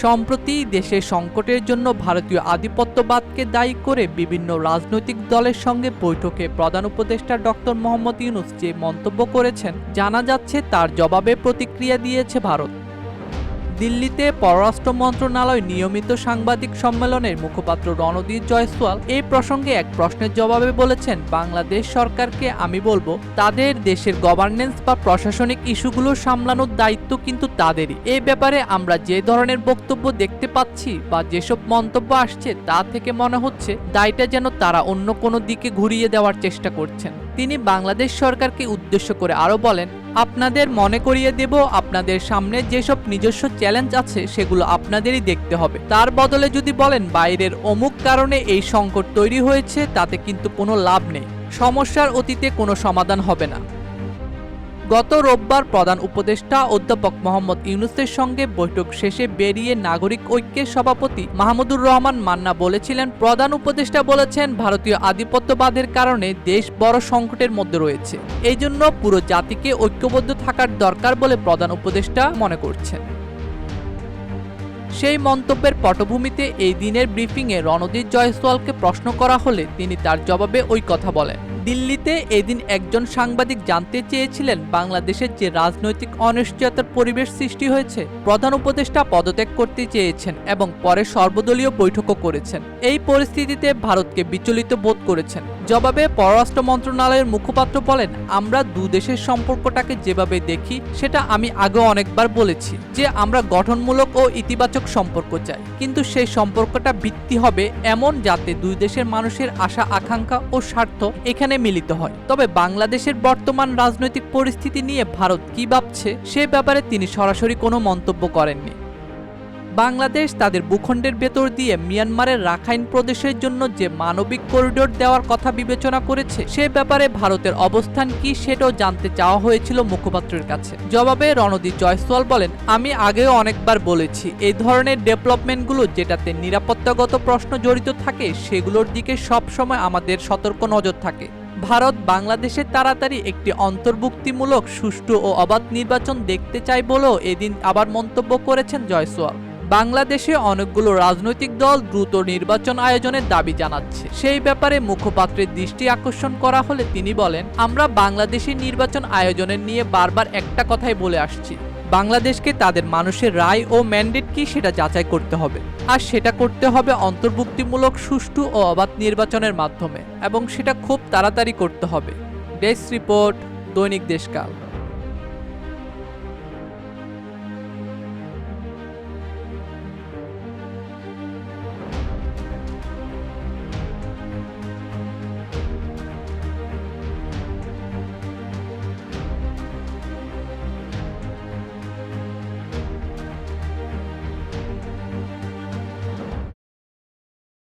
সম্প্রতি দেশে সংকটের জন্য ভারতীয় আধিপত্যবাদকে দায়ী করে বিভিন্ন রাজনৈতিক দলের সঙ্গে বৈঠকে প্রধান উপদেষ্টা ডক্টর মোহাম্মদ ইউনুস যে মন্তব্য করেছেন, জানা যাচ্ছে তার জবাবে প্রতিক্রিয়া দিয়েছে ভারত। দিল্লিতে পররাষ্ট্র মন্ত্রণালয় নিয়মিত সাংবাদিক সম্মেলনের মুখপাত্র রণদীপ জয়সওয়াল এই প্রসঙ্গে এক প্রশ্নের জবাবে বলেছেন, বাংলাদেশ সরকারকে আমি বলব, তাদের দেশের গভর্নেন্স বা প্রশাসনিক ইস্যুগুলো সামলানোর দায়িত্ব কিন্তু তাদেরই। এই ব্যাপারে আমরা যে ধরনের বক্তব্য দেখতে পাচ্ছি বা যেসব মন্তব্য আসছে তা থেকে মনে হচ্ছে দায়টা যেন তারা অন্য কোনো দিকে ঘুরিয়ে দেওয়ার চেষ্টা করছেন। তিনি বাংলাদেশ সরকারকে উদ্দেশ্য করে আরও বলেন আপনাদের মনে করিয়ে দেব, আপনাদের সামনে যেসব নিজস্ব চ্যালেঞ্জ আছে, সেগুলো আপনাদেরই দেখতে হবে। তার বদলে যদি বলেন, বাইরের অমুক কারণে এই সংকট তৈরি হয়েছে, তাতে কিন্তু কোনো লাভ নেই। সমস্যার অতীতে কোনো সমাধান হবে না। গত রোববার প্রধান উপদেষ্টা অধ্যাপক মোহাম্মদ ইউনুসের সঙ্গে বৈঠক শেষে বেরিয়ে নাগরিক ঐক্যের সভাপতি মাহমুদুর রহমান মান্না বলেছিলেন, প্রধান উপদেষ্টা বলেছেন, ভারতীয় আধিপত্যবাদের কারণে দেশ বড় সংকটের মধ্যে রয়েছে। এই জন্য পুরো জাতিকে ঐক্যবদ্ধ থাকার দরকার বলে প্রধান উপদেষ্টা মনে করছেন। সেই মন্তব্যের পটভূমিতে এই দিনের ব্রিফিংয়ে রণদীপ জয়সওয়ালকে প্রশ্ন করা হলে তিনি তার জবাবে ওই কথা বলেন। দিল্লিতে এদিন একজন সাংবাদিক জানতে চেয়েছিলেন বাংলাদেশের যে রাজনৈতিক অনিশ্চয়তার পরিবেশ সৃষ্টি হয়েছে, প্রধান উপদেষ্টা পদত্যাগ করতে চেয়েছেন এবং পরে সর্বদলীয় বৈঠকও করেছেন। এই পরিস্থিতিতে ভারতকে বিচলিত বোধ করেছেন। জবাবে পররাষ্ট্র মন্ত্রণালয়ের মুখপাত্র বলেন, আমরা দু দেশের সম্পর্কটাকে যেভাবে দেখি, সেটা আমি আগে অনেকবার বলেছি যে আমরা গঠনমূলক ও ইতিবাচক সম্পর্ক চাই। কিন্তু সেই সম্পর্কটা ভিত্তি হবে এমন যাতে দুই দেশের মানুষের আশা আকাঙ্ক্ষা ও স্বার্থ এখানে মিলিত হয়। তবে বাংলাদেশের বর্তমান রাজনৈতিক পরিস্থিতি নিয়ে ভারত কি ভাবছে, সে ব্যাপারে তিনি সরাসরি কোনো মন্তব্য করেননি। বাংলাদেশ তাদের ভূখণ্ডের ভেতর দিয়ে মিয়ানমারের রাখাইন প্রদেশের জন্য যে মানবিক করিডোর দেওয়ার কথা বিবেচনা করেছে, সে ব্যাপারে ভারতের অবস্থান কি সেটাও জানতে চাওয়া হয়েছিল মুখপাত্রের কাছে। জবাবে রণদীপ জয়সওয়াল বলেন, আমি আগেও অনেকবার বলেছি, এই ধরনের ডেভেলপমেন্টগুলো যেটাতে নিরাপত্তাগত প্রশ্ন জড়িত থাকে, সেগুলোর দিকে সবসময় আমাদের সতর্ক নজর থাকে। ভারত বাংলাদেশে তাড়াতাড়ি একটি অন্তর্ভুক্তিমূলক, সুষ্ঠু ও অবাধ নির্বাচন দেখতে চায় বলেও এদিন আবার মন্তব্য করেছেন জয়সওয়াল। বাংলাদেশে অনেকগুলো রাজনৈতিক দল দ্রুত নির্বাচন আয়োজনের দাবি জানাচ্ছে। সেই ব্যাপারে মুখপাত্রের দৃষ্টি আকর্ষণ করা হলে তিনি বলেন, আমরা বাংলাদেশের নির্বাচন আয়োজনের নিয়ে বারবার একটা কথাই বলে আসছি। বাংলাদেশকে তাদের মানুষের রায় ও ম্যান্ডেট কি সেটা যাচাই করতে হবে। আর সেটা করতে হবে অন্তর্ভুক্তিমূলক, সুষ্ঠু ও অবাধ নির্বাচনের মাধ্যমে। এবং সেটা খুব তাড়াতাড়ি করতে হবে। ডেস্ক রিপোর্ট, দৈনিক দেশকাল।